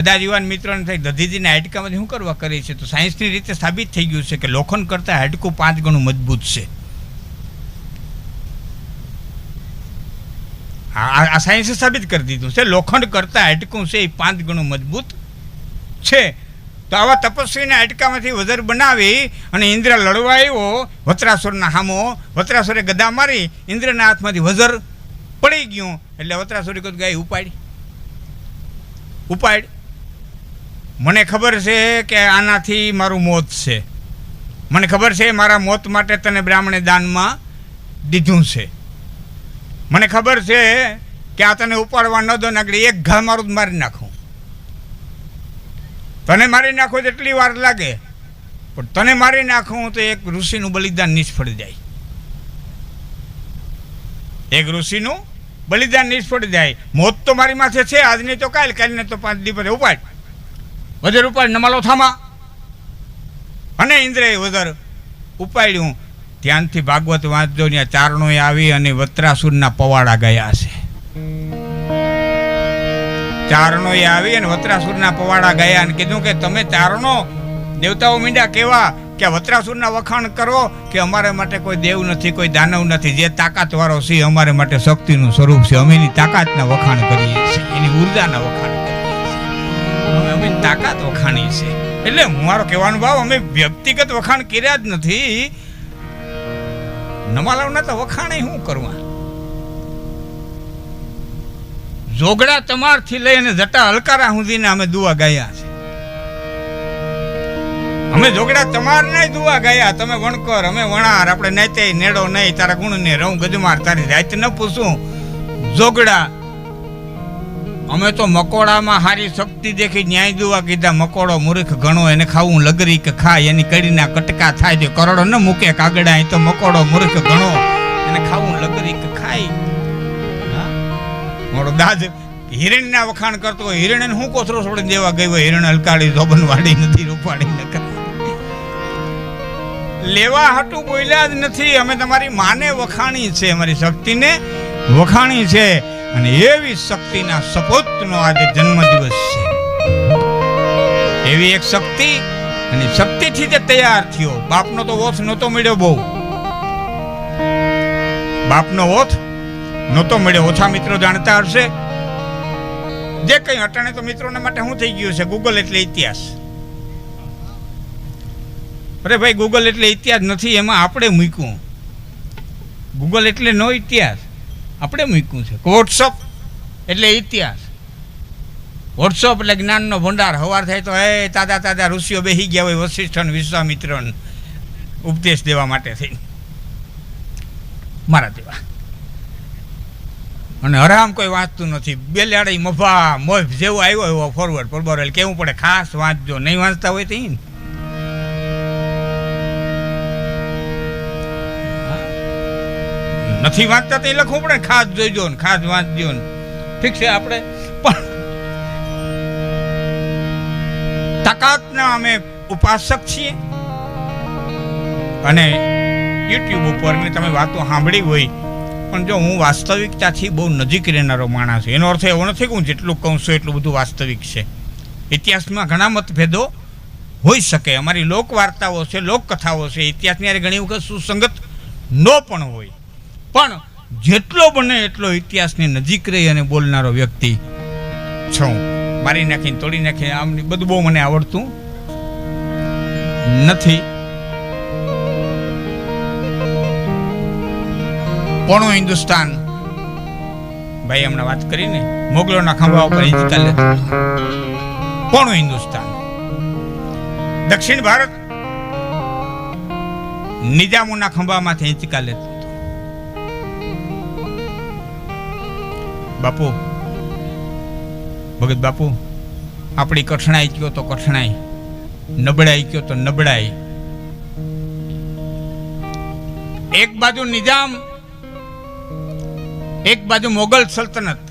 જ યુવાન મિત્રોને થાય, દધીજીના હાડકામાંથી શું કરવા કરે છે? તો સાયન્સની રીતે સાબિત થઈ ગયું છે કે લોખંડ કરતાં હાડકું પાંચ ગણું મજબૂત છે. આ સાયન્સે સાબિત કરી દીધું છે. લોખંડ કરતાં હાડકું છે એ પાંચ ગણું મજબૂત છે. તો આવા તપસ્વીના હાડકામાંથી વજર બનાવી અને ઇન્દ્ર લડવા આવ્યો વત્રાસુરના હામો, વત્રાસુરે ગદા મારી, ઇન્દ્રના હાથમાંથી વજર પડી ગયું. એટલે વત્રાસુરી કહ્યું ગાય, ઉપાડી. ઉપાડ. મને ખબર છે કે આનાથી મારું મોત છે. મને ખબર છે મારા મોત માટે તને બ્રાહ્મણે દાનમાં દીધું છે. મને ખબર છે કે આ તને ઉપાડવા ન દો નાગડી એક ઘા મારું મારી નાખું. તને મારી નાખો એટલી વાર લાગે. પણ તને મારી નાખું તો એક ઋષિનું બલિદાન નિષ્ફળ જાય. એક ઋષિનું બલિદાન નિષ્ફળ જાય. મોત તો મારી માથે છે, આજની તો કાલ, કાલને તો પાંચ દિવસ ઉપાડ. વજર ઉપાડ નમાલો થામા. અને ઇન્દ્રએ વધર ઉપાડ્યું. ત્યાંથી ભાગવત વાંચજો, ત્યાં ચારણોએ આવી અને વત્રાસુરના પવાડા ગયા છે ચારણોએ આવી અને વત્રાસુરના પવાડા ગયા અને કીધું કે તમે ચારણો દેવતાઓ મીંડા કેવા કે વત્રાસુરના વખાણ કરો કે અમારા માટે કોઈ દેવ નથી, કોઈ દાનવ નથી. જે તાકાતવાળો છે અમારે માટે શક્તિનું સ્વરૂપ છે. અમે એની તાકાતના વખાણ કરીએ છીએ. એની ઉર્જાના વખાણ તાકાત વખાણી છે. એટલે મારો કહેવાનો ભાવ, અમે વ્યક્તિગત વખાણ કર્યા જ નથી. નમાલાવના તો વખાણે શું કરવા? જોગડા તમારથી લઈને જટા હલકારા સુધીને અમે દુઆ ગાયા છે. અમે જોગડા તમાર નહીં દુવા ગાયા. તમે વણકર, અમે વણાર, આપણે નેતે નેડો નહીં, તારા ગુણ ને રહું ગજમાર, તારી રાત ન પૂછું. જોગડા અમે તો મકોડામાં હારી શક્તિ દેખી ન્યાય દુવા કીધા, મકોડો મૂર્ખ ઘણો એને ખાવું લગરી કે ખાય, એની કડીના કટકા થાય છે. કરોડો ન મૂકે કાગડા, એ તો મકોડો મૂર્ખ ઘણો એને ખાવું લગરી કે ખાય. મોડો દાદ હિરણના વખાણ કરતો હોય હિરણ હું કોથરો છોડી દેવા ગયો હોય? હિરણ હલકાડી ધોબન વાળી નથી રૂપાડી ન લેવા હટું બોલ્યા જ નથી. અમે તમારી માને વખાણી છે, અમારી શક્તિને વખાણી છે. અને એવી શક્તિના સપોતનો આજે જન્મદિવસ છે. એવી એક શક્તિ અને શક્તિથી તે તૈયાર થયો. બાપનો તો ઓથ નહોતો મળ્યો બહુ. બાપનો ઓથ નહોતો મળ્યો. ઓછા મિત્રો જાણતા હશે. જે કંઈ અટાણે તો મિત્રોના માટે શું થઈ ગયું છે? ગૂગલ એટલે ઇતિહાસ. અરે ભાઈ ગૂગલ એટલે ઇતિહાસ નથી, એમાં આપણે મૂક્યું. ગૂગલ એટલે નો ઇતિહાસ. આપણે મૂક્યું છે. વોટ્સઅપ એટલે ઇતિહાસ. વોટ્સઅપ એટલે જ્ઞાનનો ભંડાર. હવાર થાય તો એ તાજા તાજા ઋષિઓ બેસી ગયા હોય વશિષ્ઠ અને વિશ્વામિત્રન ઉપદેશ દેવા માટે થઈ મારા જેવા. અને હરામ કોઈ વાંચતું નથી. બેલાડી મફા મોફ જેવો આવ્યો એવો ફોરવર્ડ બરોબર એટલે કેવું પડે? ખાસ વાંચજો. નહીં વાંચતા હોય તો નથી વાંચતા તો એ લખવું પડે ખાસ જોઈજો ને, ખાસ વાંચજો ને. ઠીક છે આપણે. પણ તાકાતના અમે ઉપાસક છીએ. અને યુટ્યુબ ઉપર મેં તમે વાતો સાંભળી હોય, પણ જો હું વાસ્તવિકતાથી બહુ નજીક રહેનારો માણસ. એનો અર્થ એવો નથી કે હું જેટલું કહું છું એટલું બધું વાસ્તવિક છે. ઇતિહાસમાં ઘણા મતભેદો હોઈ શકે. અમારી લોકવાર્તાઓ છે, લોકકથાઓ છે, ઇતિહાસની ઘણી વખત સુસંગત ન પણ હોય. પણ જેટલો બને એટલો ઇતિહાસની નજીક રહી અને બોલનારો વ્યક્તિ છું. મારી નાખીને તોડી નાખીને આમ બધું મને આવડતું નથી. પોણું હિન્દુસ્તાન. ભાઈ, હમણાં વાત કરીને મોગલોના ખંભા ઉપર ઇંચકા હતું. પોણું હિન્દુસ્તાન. દક્ષિણ ભારત નિજામોના ખંભામાંથી હિંચકા લેતું બાપુ. ભગત બાપુ, આપણી કઠણાઈ કયો તો કઠણાઈ, નબળાઈ કયો તો નબળાઈ. એક બાજુ નિજામ એક બાજુ મોગલ સલ્તનત.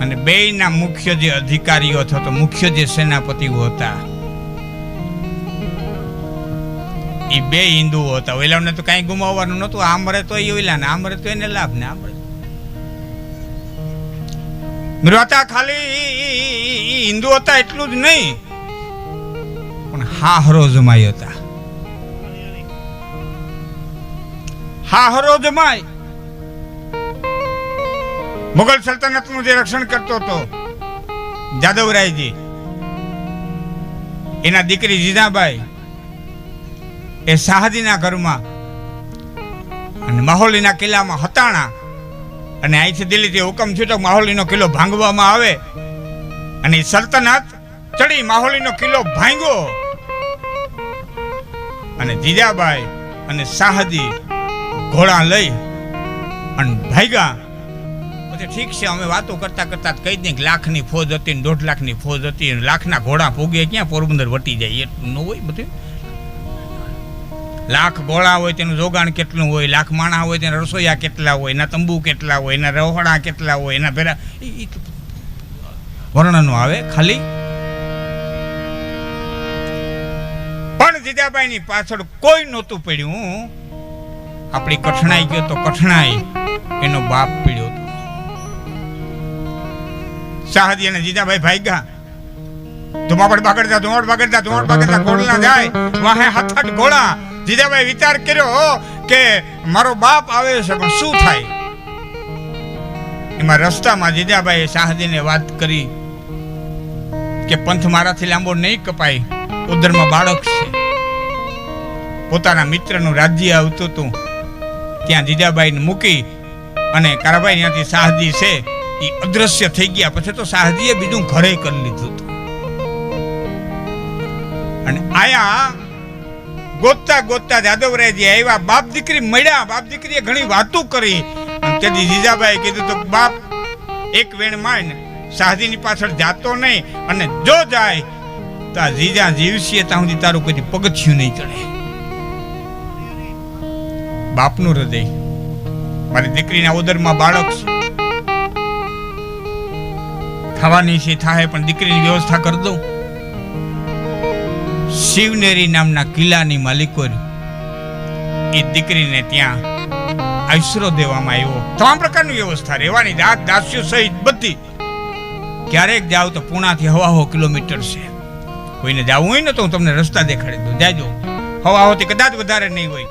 અને બેયના મુખ્ય જે અધિકારીઓ અથવા તો મુખ્ય જે સેનાપતિઓ હતા, એ બે હિન્દુઓ હતા. ઓલાને તો કાંઈ ગુમાવવાનું નહોતું. આ મરે તો એ ઓલા ને આ મરે તો એને લાભ ને મરે હતા ખાલી હિન્દુ હતા એટલું જ નહીં. પણ હાહરો જમાઈ હતા. હાહરો જમાઈ. મુગલ સલ્તનતનું જે રક્ષણ કરતો હતો, જાદવરાયજી, એના દીકરી જીજાબાઈ, એ શાહજીના ઘરમાં અને માહોલીના કિલ્લામાં હતાણા અને અહીંથી દિલ્હીથી હુકમ થયો તો માહોલીનો કિલ્લો ભાંગવામાં આવે. અને સલ્તનત ચડી માહોલીનો કિલ્લો ભાંગ્યો. અને જીજાબાઈ અને શાહજી ઘોડા લઈ અને ભાગ્યા. પછી ઠીક છે, અમે વાતો કરતા કરતા કહી દઈએ કે લાખની ફોજ હતી ને દોઢ લાખની ફોજ હતી લાખના ઘોડા ભોગે ક્યાં પોરબંદર વટી જાય? એટલું ન હોય બધું. લાખ ગોળા હોય તેનું જોગાણ કેટલું હોય, લાખ માણા હોય તેના રસોઈયા કેટલા હોય, એના તંબુ કેટલા હોય, એના રહોડા કેટલા હોય, એના ભેરા વર્ણનો આવે ખાલી. પણ જીજાબાઈની પાછળ કોઈ નહોતું પડ્યું. આપણી કઠણાઈ ગયો તો કઠણાઈ, એનો બાપ પીડ્યો હતો. શાહજી અને જીજાભાઈ ભાગ્યા. ધુમાપડ બાગડતા ધુમાપડ બાગડતા ધુમાપડ બાગડતા ગોળના જાય. વાહે હાથ ઘોડા જીજાબાઈ વિચાર કર્યો કે મારો બાપ આવે છે, પણ શું થાય? એમાં રસ્તામાં જીજાબાઈએ શાહજીને વાત કરી કે પંથ મારાથી લાંબો નહીં કપાય, ઉદરમાં બાળક છે. પોતાના મિત્રનું રાજ્ય આવતું હતું, ત્યાં જીજાબાઈને મૂકી અને કારાભાઈ ત્યાંથી શાહજી છે, એ અદ્રશ્ય થઈ ગયા. પછી તો શાહજીએ બીજું ઘરે કરી લીધું હતું. અને આયા ગોતતા ગોતતા જાદવરાયજી આવ્યા. બાપ દીકરી મળ્યા. બાપ દીકરીએ ઘણી વાતો કરી. અને તેથી જીજાબાઈ કીધું તો, બાપ, એક વેણ માન શાહજીની પાછળ જાતો નહીં. અને જો જાય, તો આ જીજા જીવશે, ત્યાં સુધી તારું કદી પગથિયું નહીં ચડે. બાપનું હૃદય. મારી દીકરીના ઉદરમાં બાળક છે. થવાની છે થાય પણ દીકરીની વ્યવસ્થા કરી દઉં. શિવનેરી નામના કિલ્લાની માલિકો એ દીકરીને ત્યાં આશરો દેવામાં આવ્યો. તમામ પ્રકારની વ્યવસ્થા, રહેવાની દાંત દાસ્યો સહિત બધી. ક્યારેક જાવ તો પુણાથી હવાહો કિલોમીટર છે. કોઈને જવું હોય ને તો હું તમને રસ્તા દેખાડી દઉં. જાજો. હવાહોથી કદાચ વધારે નહીં હોય.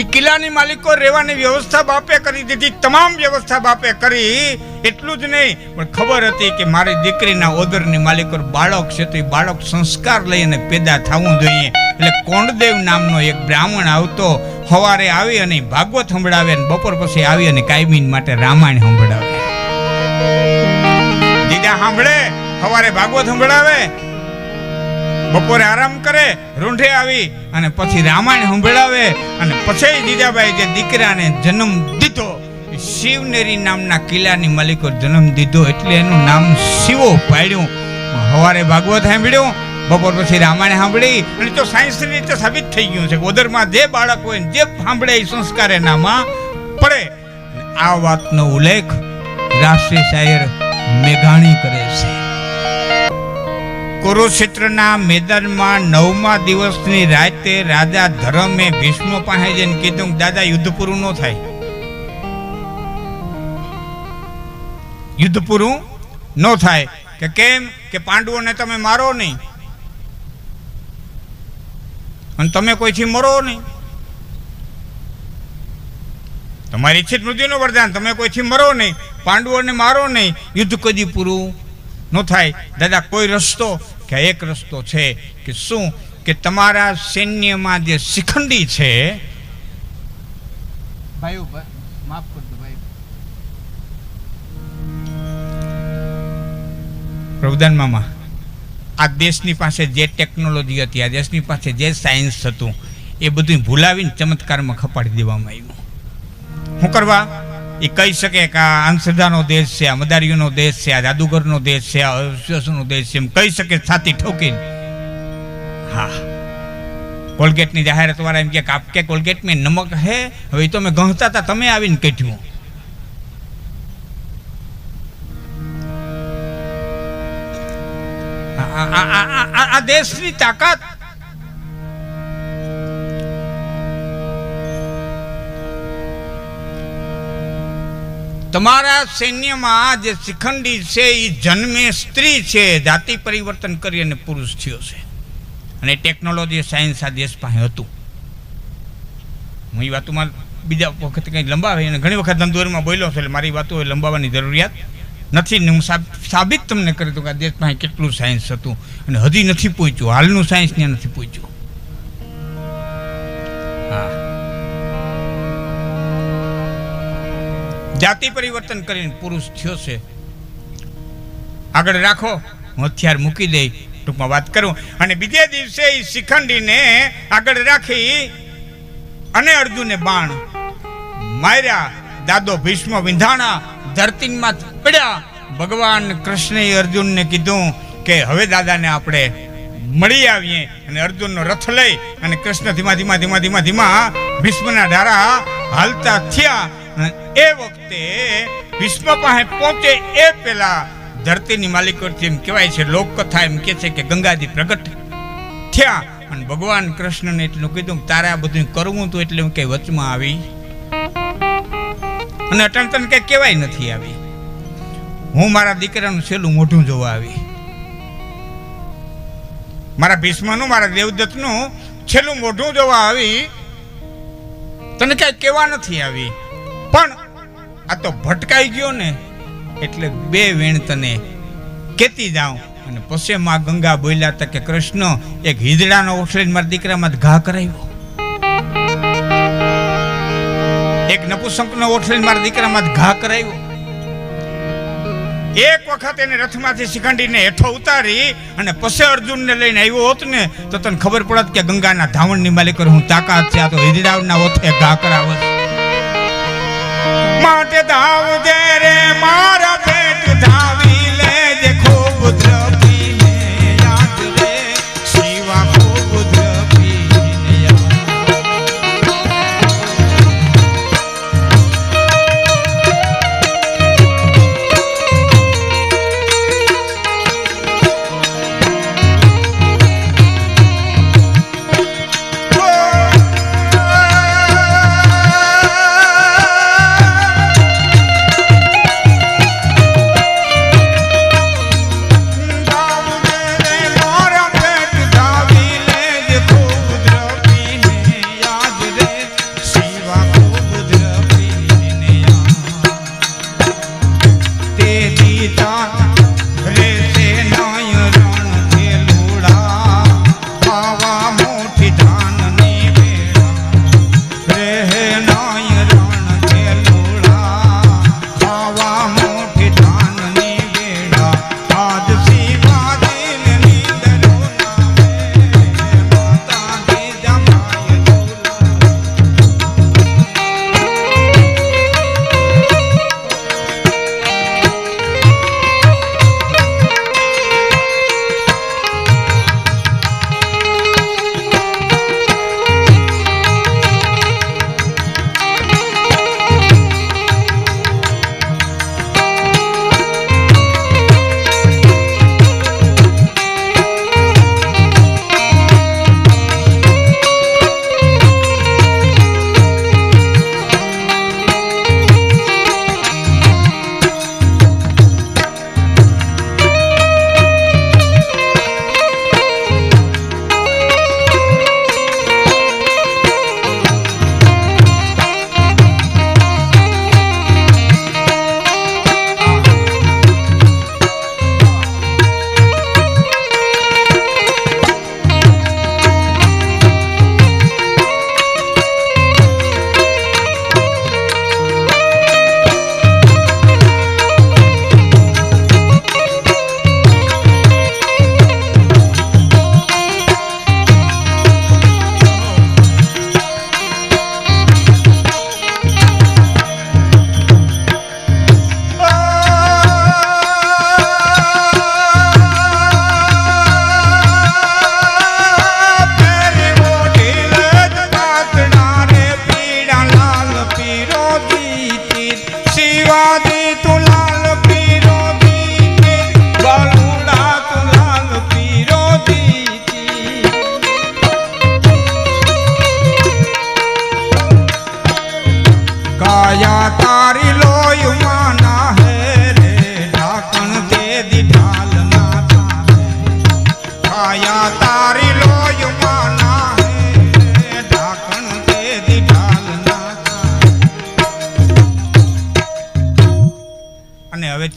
એ કિલ્લાની માલિકો રહેવાની વ્યવસ્થા બાપે કરી દીધી. તમામ વ્યવસ્થા બાપે કરી. એટલું જ નહીં, પણ ખબર હતી કે મારી દીકરીના ઓદરની માલિકો બાળક છે તો એ બાળક સંસ્કાર લઈ અને પેદા થવું જોઈએ. એટલે કોંડદેવ નામનો એક બ્રાહ્મણ આવતો સવારે આવી અને ભાગવત સંભળાવે અને બપોર પછી આવી અને કાયમીન માટે રામાયણ સંભળાવે. દીદા સાંભળે સવારે ભાગવત સંભળાવે, બપોરે આરામ કરે, રૂંઢે આવી અને પછી રામાયણ સંભળાવે અને પછી દીદાભાઈ જે દીકરાને જન્મ દીધો. શિવનેરી નામના કિલ્લાની માલિકો જન્મ દીધો એટલે એનું નામ શિવો પાડ્યું. સવારે ભાગવત સાંભળ્યું, બપોર પછી રામાયણ સાંભળી, અને તો સાયન્સની રીતે સાબિત થઈ ગયું છે કે ઉદરમાં જે બાળક હોય જે સાંભળે એ સંસ્કાર એનામાં પડે. આ વાતનો ઉલ્લેખ રાષ્ટ્રીય શાયર મેઘાણી કરે છે. કુરુક્ષેત્રના મેદાનમાં નવમા દિવસની રાતે રાજા ધર્મે ભીષ્મ પાસે જઈને કીધું દાદા યુદ્ધ પૂરું ન થાય. યુદ્ધ પૂરું ન થાય. કે કેમ? કે પાંડવોને તમે મારો નહીં. અને તમે કોઈથી મરો નહીં. તમારી ઈચ્છિત મૃત્યુનું વરદાન, તમે કોઈથી મરો નહીં. પાંડવોને મારો નહીં. યુદ્ધ કદી પૂરું ન થાય. દાદા, કોઈ રસ્તો? કે એક રસ્તો છે કે શું? કે તમારા સૈન્યમાં જે શિખંડી છે ભાઈઓ પ્રભુદાન મામા, આ દેશની પાસે જે ટેકનોલોજી હતી, આ દેશની પાસે જે સાયન્સ હતું, એ બધું ભૂલાવીને ચમત્કારમાં ખપાડી દેવામાં આવ્યું. શું કરવા? એ કહી શકે કે આ અંધશ્રદ્ધાનો દેશ છે, આ મદારીઓનો દેશ છે, આ જાદુગરનો દેશ છે, આ અવિશ્વાસનો દેશ છે, એમ કહી શકે છાતી ઠોકીને. હા. કોલગેટની જાહેરાત વાળા એમ કે આપકે કોલગેટ મેં નમક હે? હવે તો મેં ગણતા હતા તમે આવીને કઢ્યું આ- દેશની તાકાત. તમારા સૈન્યમાં જે શિખંડી છે એ જન્મે સ્ત્રી છે, જાતિ પરિવર્તન કરી અને પુરુષ થયો છે. અને ટેકનોલોજી સાયન્સ આ દેશ પાસે હતું. હું એ વાતોમાં બીજા વખત કંઈ લંબાવે અને ઘણી વખત ધંધોરમાં બોલ્યો છું, એટલે મારી વાતો લંબાવવાની જરૂરિયાત નથી ને હું સાબ- સાબિત તમને કરી દઉં કે આ દેશ પાસે કેટલું સાયન્સ હતું અને હજી નથી પહોંચ્યું હાલનું સાયન્સ ત્યાં નથી પહોંચ્યું જાતિ પરિવર્તન કરીને પુરુષ થયો છે. આગળ રાખો. હું હથિયાર મૂકી દઈ ટૂંકમાં વાત કરું. અને બીજે દિવસે એ શિખંડીને આગળ રાખી અને અર્જુને બાણ માર્યા. દાદો ભીષ્મ વિંધાણા ધરતીમાં પડ્યા, ભગવાન કૃષ્ણએ અર્જુનને કીધું કે હવે દાદાને આપણે મળી આવીએ અને અર્જુનનો રથ લઈ અને કૃષ્ણ ધીમા ધીમા ધીમા ધીમા ધીમા ભીષ્મના ડારા હાલતા થયા. એ વખતે ભીષ્મ પાસે પહોંચે એ પહેલા ધરતીની માલિકોથી એમ કહેવાય છે, લોકકથા એમ કે છે કે ગંગાજી પ્રગટ થયા. અને ભગવાન કૃષ્ણને એટલું કીધું તારે આ બધું કરવું તો એટલે હું કઈ વચમાં આવી. અને અટણ તને કંઈ કહેવાય નથી આવી. હું મારા દીકરાનું છેલ્લું મોઢું જોવા આવી. મારા ભીષ્મનું, મારા દેવદત્તનું છેલ્લું મોઢું જોવા આવી. તને ક્યાંય કહેવા નથી આવી. પણ આ તો ભટકાઈ ગયો ને, એટલે બે વેણ તને કેતી જાઉં. અને પછી માં ગંગા બોલ્યા હતા કે કૃષ્ણ, એક હિજડાનો ઓછળીને મારા દીકરામાં ઘા કરાવ્યો. એક નપુસંકનો ઓછળીને મારા દીકરામાં ઘા કરાવ્યો એક વખત એને રથમાંથી શિખંડીને હેઠો ઉતારી અને પછી અર્જુનને લઈને આવ્યો હોત ને, તો તને ખબર પડત કે ગંગાના ધાવણની માલિક હું તાકાત છે, આ તો હિજડાવના ઓથે ઘા કરાવત. માટે ધાવજે રે મારા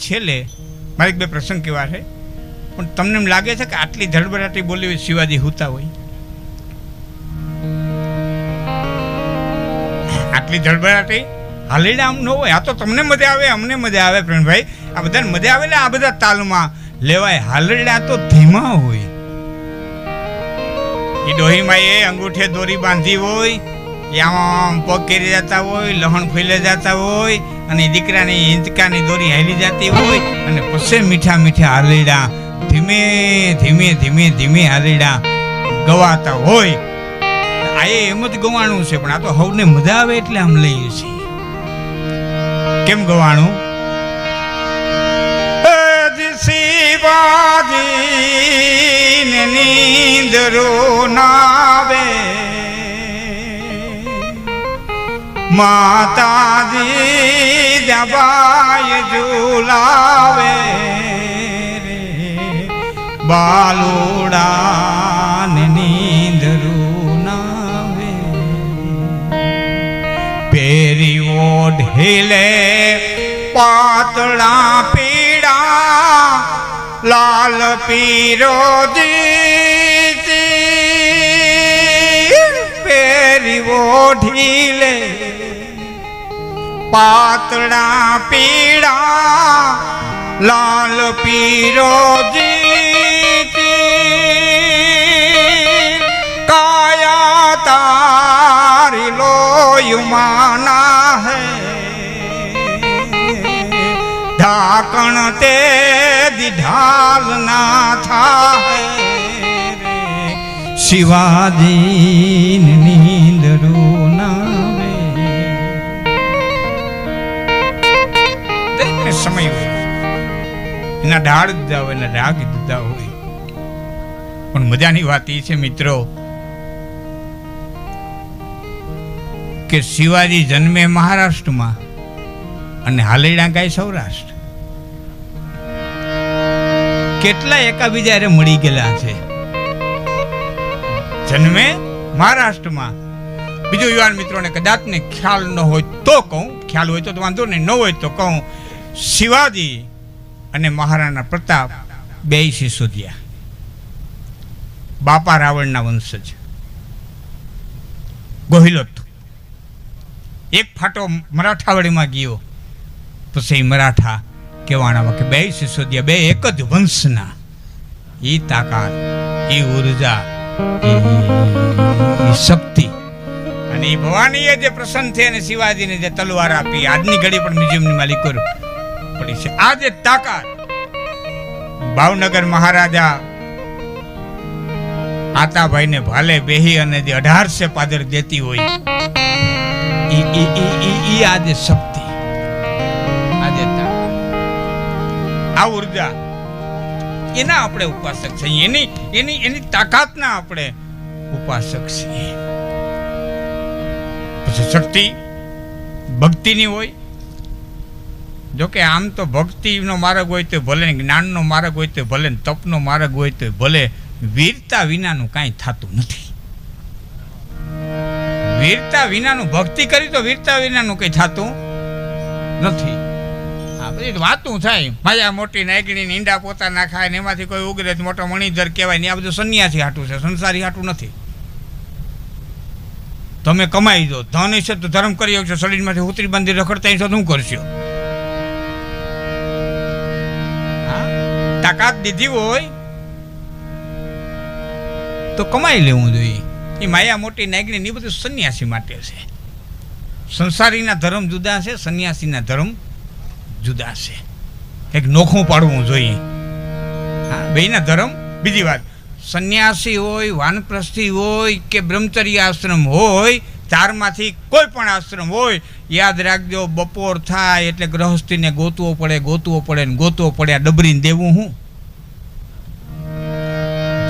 છેલ્લે મારે બે પ્રસંગ કેવા છે. પણ તમને એમ લાગે છે કે આટલી ધડબડાટી બોલી શિવાજી હુતા હોય. આટલી ધડબડાટી હાલેડા આમ ન હોય. આ તો તમને મજા આવે, અમને મજા આવે પ્રેમભાઈ આ બધાને મજા આવે ને આ બધા તાલમાં લેવાય. હાલરડા તો ધીમા હોય. એ ડોહીમાં એ અંગૂઠે દોરી બાંધી હોય. એ આમ પગ કેરી જતા હોય, લહણ ફૂલે જતા હોય. અને દીકરાની હિંચકાની દોરી હાલી જતી હોય અને પછી મીઠા મીઠા હાલડા ધીમે ધીમે ધીમે ધીમે હાલરડા ગવાતા હોય. આ એમ જ ગવાણું છે, પણ આ તો હવને મજા આવે એટલે આમ લઈએ છીએ. કેમ ગવાણું? શિવાજી નીંદરો નાવે માતાજી જબાય ઝુલાવે રે. બાલુડા નીંદ રૂનાવે પેરી ઓઢીલે પાતળા પીડા લાલ પીરો પેરી ઓઢીલે પાતળા પીડા લાલ પીરો કાયા તારી લોયુમાના હે. ઢાકણ તે દિઢાલ ના થાય શિવાજી એના ઢાળ દીધા હોય, એના રાગ દીધા હોય. પણ મજાની વાત એ છે મિત્રો, કે શિવાજી જન્મે મહારાષ્ટ્રમાં અને હાલેડા ગાય સૌરાષ્ટ્ર. કેટલા એકાબીજા હારે મળી ગયેલા છે. જન્મે મહારાષ્ટ્રમાં. બીજું યુવાન મિત્રોને કદાચ ને ખ્યાલ ન હોય તો કહું, ખ્યાલ હોય તો વાંધો નહીં, ન હોય તો કહું, શિવાજી અને મહારાણા પ્રતાપ બે સિસોદિયા બાપા રાવણના વંશજ ગોહિલોત એક ફાટો મરાઠાવાડીમાં ગયો. પછી મરાઠા કહેવાના કે બે સિસોદિયા બે એક જ વંશના. એ તાકાત એ ઊર્જા એ- શક્તિ. અને એ ભવાનીએ જે પ્રસન્ન થઈ અને શિવાજીને જે તલવાર આપી, આજની ઘડી પણ મ્યુઝિયમની માલિકો પડી છે. આ તાકાત. ભાવનગર મહારાજા આતાભાઈને ભાલે બેહી અને જે અઢારસે પાદર દેતી હોય, ઈ ઈ ઈ ઈ શક્તિ. આ આ ઊર્જા એના આપણે ઉપાસક છીએ. એની એની એની તાકાતના આપણે ઉપાસક છીએ. પછી શક્તિ ભક્તિની હોય જો કે આમ તો ભક્તિનો માર્ગ હોય તો ભલે જ્ઞાનનો માર્ગ હોય તો ભલે તપનો માર્ગ હોય તો ભલે. વીરતા વિનાનું કાંઈ થતું નથી. વીરતા વિનાનું, ભક્તિ કરી તો વીરતા વિનાનું કંઈ થતું નથી. આ બધી વાતું થાય. માયા મોટી નાગણી ઈંડા પોતા ના ખાય ને એમાંથી કોઈ ઉગરે મોટો મણિધર કહેવાય ને આ બધું સંન્યાસી હાટું છે, સંસારી હાટું નથી. તમે કમાઈ દો. ધન હશે તો ધર્મ કરી શકશો શરીરમાંથી ઉતરી બાંધી રખડતા હશો શું કરશો? તાકાત દીધી હોય, તો કમાઈ લેવું જોઈએ. એ માયા મોટી નાગણી એ બધું સંન્યાસી માટે છે. સંસારીના ધર્મ જુદા છે, સંન્યાસીના ધર્મ જુદા છે. એક નોખું પાડવું જોઈએ. હા બેના ધર્મ, બીજી વાત, સંન્યાસી હોય, વાનપ્રસ્થિ હોય કે બ્રહ્મચર્ય આશ્રમ હોય, ચારમાંથી કોઈ પણ આશ્રમ હોય, યાદ રાખજો, બપોર થાય એટલે ગ્રહસ્થીને ગોતવો પડે ગોતવો પડે ને ગોતવો પડે, આ ડબરીને દેવું હું?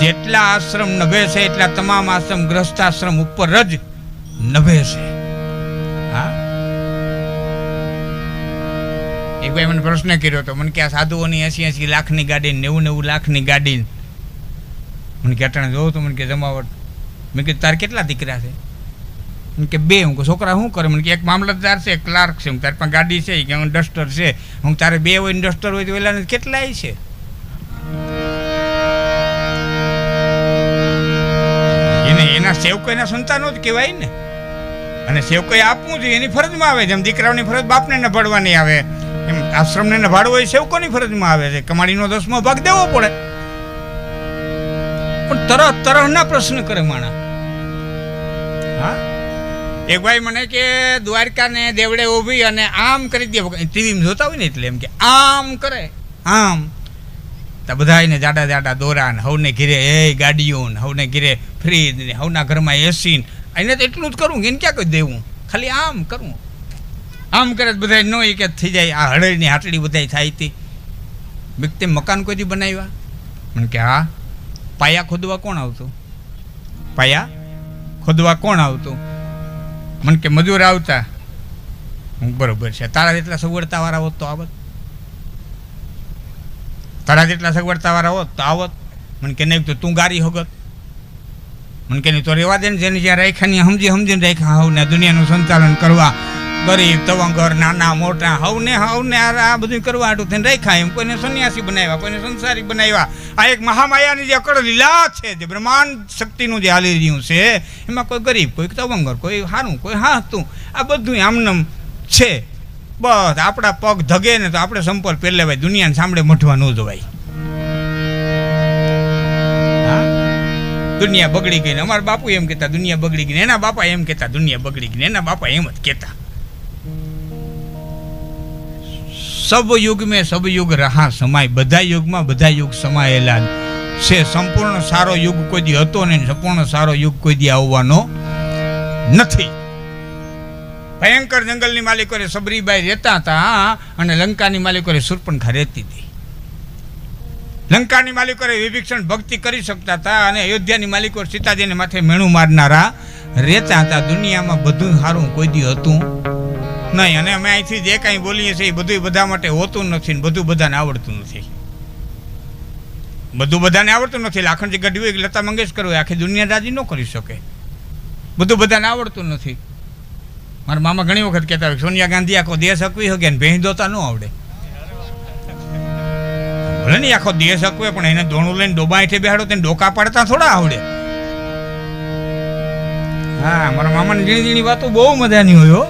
જેટલા આશ્રમ નભે છે, એટલા તમામ આશ્રમ ગ્રસ્તાશ્રમ ઉપર જ નભે છે. હા? એક ભાઈ મને પ્રશ્ન કર્યો હતો, મને કે આ સાધુઓની એસી એસી લાખની ગાડી, નેવું નેવું લાખની ગાડી. મને કે અટાણે જોઉં તો મને કે જમાવટ. મેં કીધું, તારે કેટલા દીકરા છે? મને કે, બે. હું છોકરા શું કરે? મને કે, એક મામલતદાર છે ક્લાર્ક છે. હું તારી પાસે ગાડી છે. કે, હું ડસ્ટર છે. હું તારે બે હોય ડસ્ટર હોય તો ઓલાને કેટલાય છે? સેવકો એના સંતાનો જ કહેવાય ને. અને સેવકોએ આપવું જોઈએ, એની ફરજમાં આવે જેમ દીકરાઓની ફરજ બાપને નભાડવાની આવે, એમ આશ્રમને નભાડવો ભાડવો એ સેવકોની ફરજમાં આવે છે. કમાડીનો દસમો ભાગ દેવો પડે. પણ તરહ તરહના પ્રશ્ન કરે માણા. હા? એક ભાઈ મને કે, દ્વારકાને દેવડે ઊભી અને આમ કરી દે. ટીવીમાં જોતા હોય ને એટલે એમ કે, આમ કરે. આમ. તો બધાને જાડા જાડા દોરા ને હવને ઘીરે, એ ગાડીઓ ને હવને ઘીરે ફ્રીજ ને હવના ઘરમાં એસી ને. એને તો એટલું જ કરું એને ક્યાં કોઈ દેવું? ખાલી આમ કરવું આમ કરે બધા ન કે થઈ જાય. આ હળેની હાટડી બધાય થાય હતી મેં મકાન કોઈથી બનાવ્યા? મને કે, હા. પાયા ખોદવા કોણ આવતું? પાયા ખોદવા કોણ આવતું? મને કે, મજૂર આવતા. બરોબર છે. તારા જેટલા સગવડતાવાળા હોત તો આવત. તારા જેટલા સગવડતાવાળા હોત તો આવત. મને કે નહીં તો તું ગારી હગત. મને કે નહીં તો રેવા દે ને જેને જ્યાં રાખ્યા ને સમજી સમજીને રાખ્યા. હવ ને દુનિયાનું સંચાલન કરવા. ગરીબ, તવંગર, નાના, મોટા, હવને હવને આ આ બધું કરવા આટું થઈને રાખ્યા. એમ કોઈને સન્યાસી બનાવ્યા, કોઈને સંસારી બનાવ્યા. આ એક મહામાયાની જે અકળ લીલા છે, જે બ્રહ્માંડ શક્તિનું જે હાલી રહ્યું છે, એમાં કોઈ ગરીબ, કોઈ તવંગર, કોઈ સારું કોઈ હા હતું આ બધું આમનમ છે. બસ, આપણા પગ ધગે ને તો આપણે સંપર્ક પહેલે ભાઈ, દુનિયાને સાંભળે મઠવા ન જવાય દુનિયા બગડી ગઈ ને, અમારા બાપુ એમ કહેતા, દુનિયા બગડી ગઈ ને, એના બાપા એમ કહેતા, દુનિયા બગડી ગઈ ને, એના બાપા એમ જ કહેતા. સબ યુગ મેં સબ યુગ રહા સમાય, બધા યુગમાં બધા યુગ સમાયેલા છે, સંપૂર્ણ સારો યુગ કોઈ દી હતો ને સંપૂર્ણ સારો યુગ કોઈ દી આવવાનો નથી. ભયંકર જંગલની માલિકોને સબરીબાઈ રહેતા હતા અને લંકાની માલિકોને સુરપણખા રહેતી હતી. લંકાની માલિકોએ વિભીક્ષણ ભક્તિ કરી શકતા હતા અને અયોધ્યાની માલિકો સીતાજીને માથે મેણું મારનારા રહેતા હતા. દુનિયામાં બધું સારું કોઈ દી હતું નહીં. અને અમે અહીંથી જે કાંઈ બોલીએ છીએ એ બધું બધા માટે હોતું નથી ને બધું બધાને આવડતું નથી. બધું બધાને આવડતું નથી. લાખણજી ગઢવી લતા મંગેશકર હોય, આખી દુનિયા રાજી ન કરી શકે. બધું બધાને આવડતું નથી. મારા મામા ઘણી વખત કહેતા હોય સોનિયા ગાંધી આખો દેશ હકવી શકે ને ભેંસ દોતા ન આવડે. ભલે નહીં આખો દેશ હકવે પણ એને દોણું લઈને ડોબા હેઠે બેહાડો, તેને ડોકા પાડતા થોડા આવડે. હા, મારા મામાની ઝીણી ઝીણી વાતો બહુ મજાની હોય હો.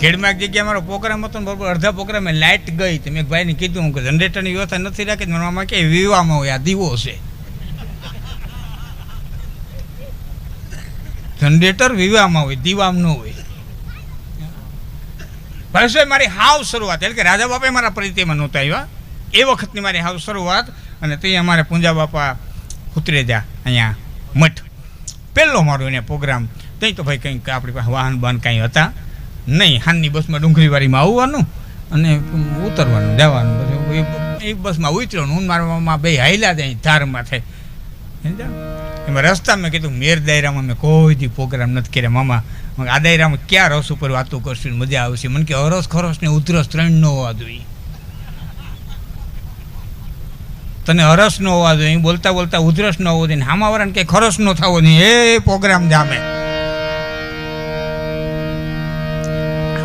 ખેડમાં એક જગ્યાએ મારો પ્રોગ્રામ હતો ને બરોબર, અડધા પ્રોગ્રામે લાઇટ ગઈ. તો મેં ભાઈને કીધું કે જનરેટરની વ્યવસ્થા નથી રાખી. મારા મામા કે વિવામાં હોય, આ દીવો છે. જનરેટર વિવાહમાં હોય, દીવામ હોય. ભાઈ મારી હાવ શરૂઆત, એટલે કે રાજા બાપા મારા પરિચયમાં નહોતા આવ્યા. એ વખતની મારી હાવ શરૂઆત, અને તે અમારે પૂંજા બાપા ઉતરેજા અહીંયા મઠ. પહેલો મારો એને પ્રોગ્રામ. ત્યાં તો ભાઈ કંઈક આપણી પાસે વાહન બાહન કાંઈ હતા. નહીં, હાનની બસમાં ડુંગળીવાડીમાં આવવાનું અને ઉતરવાનું, જવાનું પછી એ બસમાં ઉતરવાનું હું મારા બે હાઈલા જાય ધારમાં સમજ્યા? એમાં રસ્તામાં કીધું, મેર દાયરામાં મેં કોઈ દી પ્રોગ્રામ નથી કર્યા, મામા. આ દાયરામાં ક્યાં રસ ઉપર વાતો કરશું મજા આવશે? મને કે હરસ ખરસ ને ઉધરસ ત્રણ ન હોવા જોઈએ. તને હરસ ન હોવા જોઈએ? બોલતા બોલતા ઉધરસ ન હોવો જોઈએ હામાવાળાને કે, ખરસ ન થવો જોઈએ. એ પ્રોગ્રામ જામે.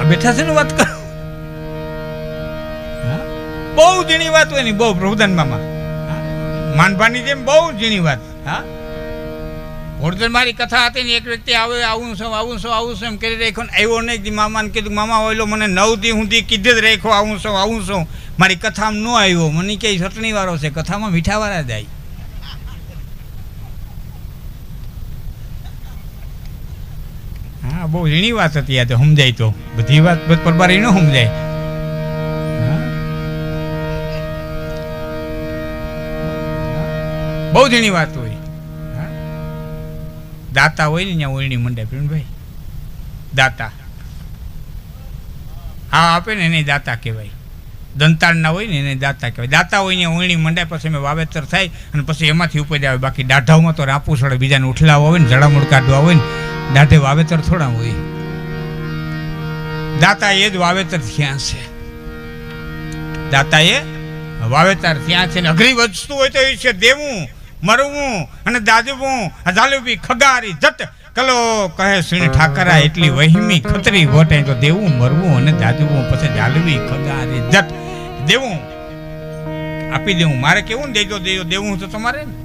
બેઠા છે ને વાત કરો. બહુ ઝીણી વાત હોય ને, બહુ, પ્રભુદાન મામા? માનભાની જેમ બહુ ઝીણી વાત. હા? ઓળધર મારી કથા હતી ને એક વ્યક્તિ આવે, આવું છું આવું છું આવું છું એમ કરી રાખ્યો ને આવ્યો નહીં. મામાને કીધું, મામા ઓયલો, મને નવ દી સુધી કીધે જ રાખ્યો, આવું છું આવું છું. મારી કથામાં ન આવ્યો. મને કે ચટણી વાળો છે, કથામાં મીઠા વાળા જાય હા, બહુ ઝીણી વાત હતી આ તો, સમજાય તો. બધી વાત પરબારી ન સમજાય. બહુ ઝીણી વાત હોય? દાતા હોય ને ત્યાં ઓળણી મંડે ભાઈ દાતા. હા, આપે ને એને દાતા કહેવાય. દંતાળના હોય ને એને દાતા કહેવાય. દાતા હોય ને ઓળણી મંડાય પછી એમાં વાવેતર થાય અને પછી એમાંથી ઉપજ આવે. બાકી દાઢાઓમાં તો રાપું સડે બીજાને ઉઠલાવા હોય ને જડામૂળ કાઢવા હોય ને, દાઢે વાવેતર થોડા હોય. દાતા એ જ વાવેતર થયા છે. દાતા એ વાવેતર ત્યાં છે. ને અઘરી વસ્તુ હોય તો એ છે દેવું. મરવું અને દાદવું ઝાલુબી ખગારી, જટ. કલો કહે, શ્રી ઠાકરા એટલી વહીમી ખતરી વટે. તો દેવું, મરવું અને દાદવું પછી ઝાલવી ખગારી, જટ. દેવું. આપી દેવું. મારે કેવું દેજો દેજો. દેવું તો તમારે ને.